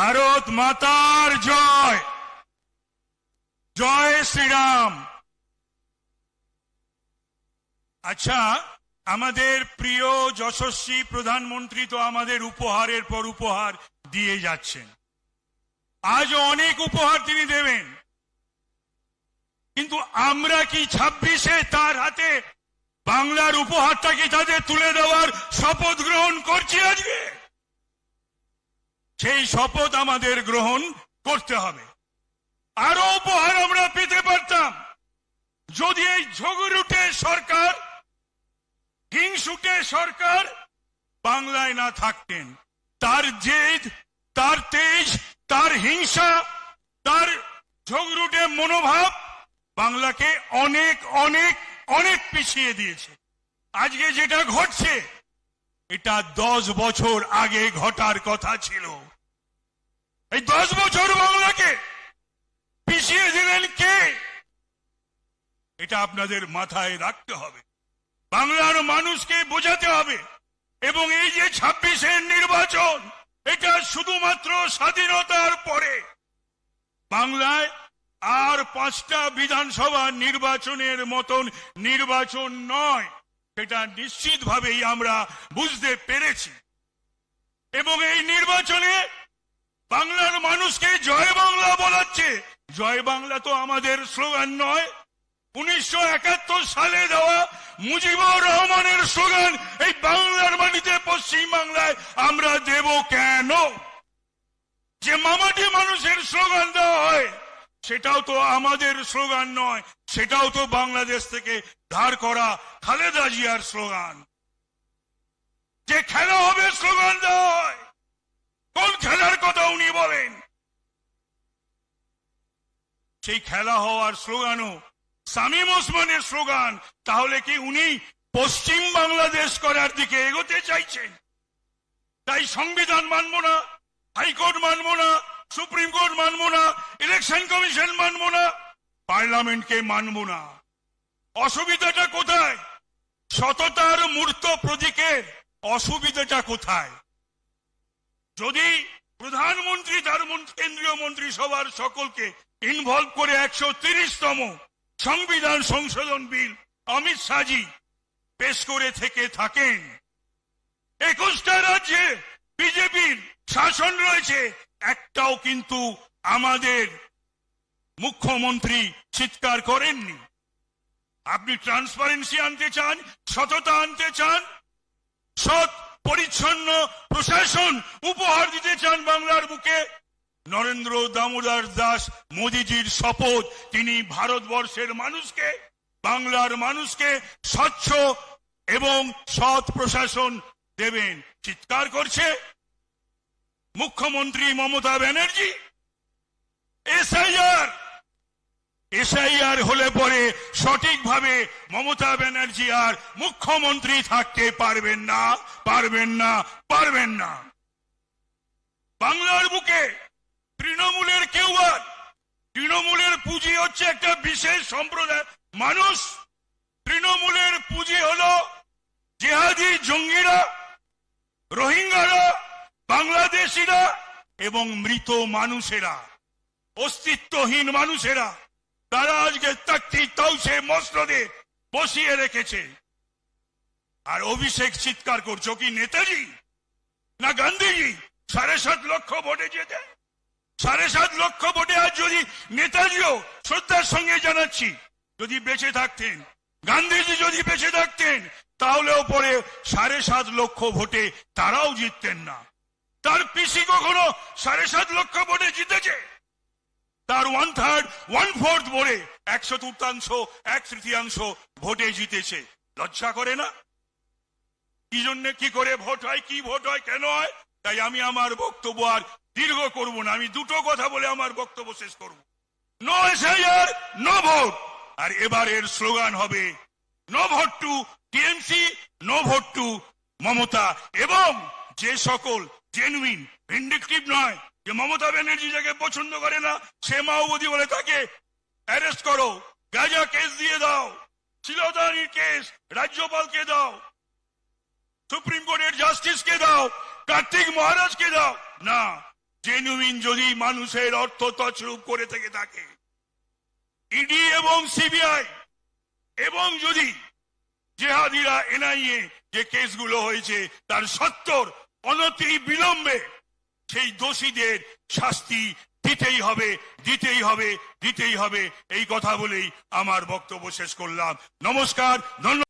ভারত মাতার জয়। জয় শ্রীরাম। আচ্ছা আমাদের প্রিয় যশস্বী প্রধানমন্ত্রী তো আমাদের উপহারের পর উপহার দিয়ে যাচ্ছেন। আজ অনেক উপহার তিনি দেবেন। কিন্তু আমরা কি ছাব্বিশে তার হাতে বাংলার উপহারটা কি তাদের তুলে দেওয়ার শপথ গ্রহণ করছি আজকে? সেই শপথ আমাদের গ্রহণ করতে হবে। আরও উপহার আমরা পেতে পারতাম। যদি এই ঝগড়ুটে সরকার, হিংসুটে সরকার বাংলায় না থাকতেন, তার জেদ, তার তেজ, তার হিংসা, তার ঝগড়ুটে মনোভাব বাংলাকে অনেক অনেক অনেক পিছিয়ে দিয়েছে। আজকে যেটা ঘটছে, এটা দশ বছর আগে ঘটার কথা ছিল। এই দশ বছর বাংলাকে পিছিয়ে দিলেন কে? এটা আপনাদের মাথায় রাখতে হবে। বাংলার মানুষকে বোঝাতে হবে। এবং এই যে ছাব্বিশের নির্বাচন, এটা শুধুমাত্র স্বাধীনতার পরে। বাংলায় আর পাঁচটা বিধানসভা নির্বাচনের মতন নির্বাচন নয়, সেটা নিশ্চিতভাবেই আমরা বুঝতে পেরেছি। এবং এই নির্বাচনে বাংলার মানুষকে জয় বাংলা বলাচ্ছে। জয় বাংলা তো আমাদের স্লোগান নয়। উনিশশো সালে দেওয়া মুজিবুর রহমানের স্লোগান, এই বাংলার মাটিতে পশ্চিম বাংলায় আমরা দেব কেন? যে মামাটি মানুষের স্লোগান দেওয়া হয়, সেটাও তো আমাদের স্লোগান নয়, সেটাও তো বাংলাদেশ থেকে ধার করা খালেদা জিয়ার স্লোগান। যে খেলা হবে, স্লোগান দেওয়া হয়। খেলার কথা উনি বলেন। সেই খেলা হওয়ার স্লোগানও সামিম ওসমানের স্লোগান। তাহলে কি উনি পশ্চিম বাংলাদেশ করার দিকে এগোতে চাইছেন? তাই সংবিধান মানব না, হাইকোর্ট মানব না, সুপ্রিম কোর্ট মানব না, ইলেকশন কমিশন মানব না, পার্লামেন্টকে মানব না। অসুবিধাটা কোথায়? সততার মূর্ত প্রতীকের অসুবিধাটা কোথায়? যদি প্রধানমন্ত্রী তার কেন্দ্রীয় মন্ত্রিসভার সকলকে ইনভলভ করে একশো তিরিশতম সংবিধান সংশোধন বিল অমিত শাহজি পেশ করে থেকে থাকেন, একুশটা রাজ্যে বিজেপির শাসন রয়েছে, একটাও কিন্তু আমাদের মুখ্যমন্ত্রী চিৎকার করেননি। আপনি ট্রান্সপারেন্সি আনতে চান, সততা আনতে চান, সৎ পরিচ্ছন্ন প্রশাসন উপহার দিতে চান বাংলার বুকে। নরেন্দ্র দামোদর দাস মোদিজির শপথ, তিনি ভারতবর্ষের মানুষকে, বাংলার মানুষকে স্বচ্ছ এবং সৎ প্রশাসন দেবেন। চিৎকার করছে মুখ্যমন্ত্রী মমতা ব্যানার্জি, এসআইআর। এসআইআর হলে পরে সঠিকভাবে মমতা ব্যানার্জি আর মুখ্যমন্ত্রী থাকতে পারবেন না পারবেন না পারবেন না। বাংলার বুকে তৃণমূলের কেউ আর, তৃণমূলের পুঁজি হচ্ছে একটা বিশেষ সম্প্রদায়। মানুষ তৃণমূলের পুঁজি হলো জেহাদি জঙ্গিরা, রোহিঙ্গারা, বাংলাদেশিরা এবং মৃত মানুষেরা, অস্তিত্বহীন মানুষেরা। তারা আজকে তাকতি তাউসে মসনদে বসিয়ে রেখেছে। আর অভিষেক চিৎকার করছ কি নেতাজি? না গান্ধীজি? সাড়ে সাত লক্ষ ভোটে যেতে সাড়ে সাত লক্ষ ভোটে আজ যদি নেতাজিও শ্রদ্ধার সঙ্গে জানাচ্ছি, যদি বেঁচে থাকতেন, গান্ধীজি যদি বেঁচে থাকতেন তাহলেও পরে সাড়ে সাত লক্ষ ভোটে তারাও জিততেন না। তার পিসি কখনো সাড়ে সাত লক্ষ ভোটে জিতেছে? তার ওয়ান থার্ড ওয়ান ফোর্থ ভোটে এক চতুর্থাংশ, এক তৃতীয়াংশ ভোটে জিতেছে। লজ্জা করে না? কি জন্য কি করে ভোট হয়, কি ভোট হয়, কেন হয়? তাই আমি আমার বক্তব্য আর দীর্ঘ করব না। আমি দুটো কথা বলে আমার বক্তব্য শেষ করব। নো এসআইআর নো ভোট আর এবারের স্লোগান হবে no vote to TMC no vote to Mamata. এবং যে সকল জেনুইন ভিন্ডিকটিভ নয় যে মমতা ব্যানার্জি যাকে পছন্দ করে না, সে মাওবাদী বলে তাকে অ্যারেস্ট করো। গাজা কেস দিয়ে দাও। শিলদানির কেস রাজ্যপালকে দাও। সুপ্রিম কোর্টের জাস্টিসকে দাও। কার্তিক মহারাজকে দাও। না জেনুইন যদি মানুষের অর্থ তছরূপ করে থেকে থাকে। ইডি এবং সিবিআই এবং যদি জেহাদিরা এনআইএ যে কেসগুলো হয়েছে, তার সত্তর অনতি বিলম্বে সেই দোষীদের শাস্তি দিতেই হবে দিতেই হবে দিতেই হবে। এই কথা বলেই আমার বক্তব্য শেষ করলাম। নমস্কার, ধন্যবাদ।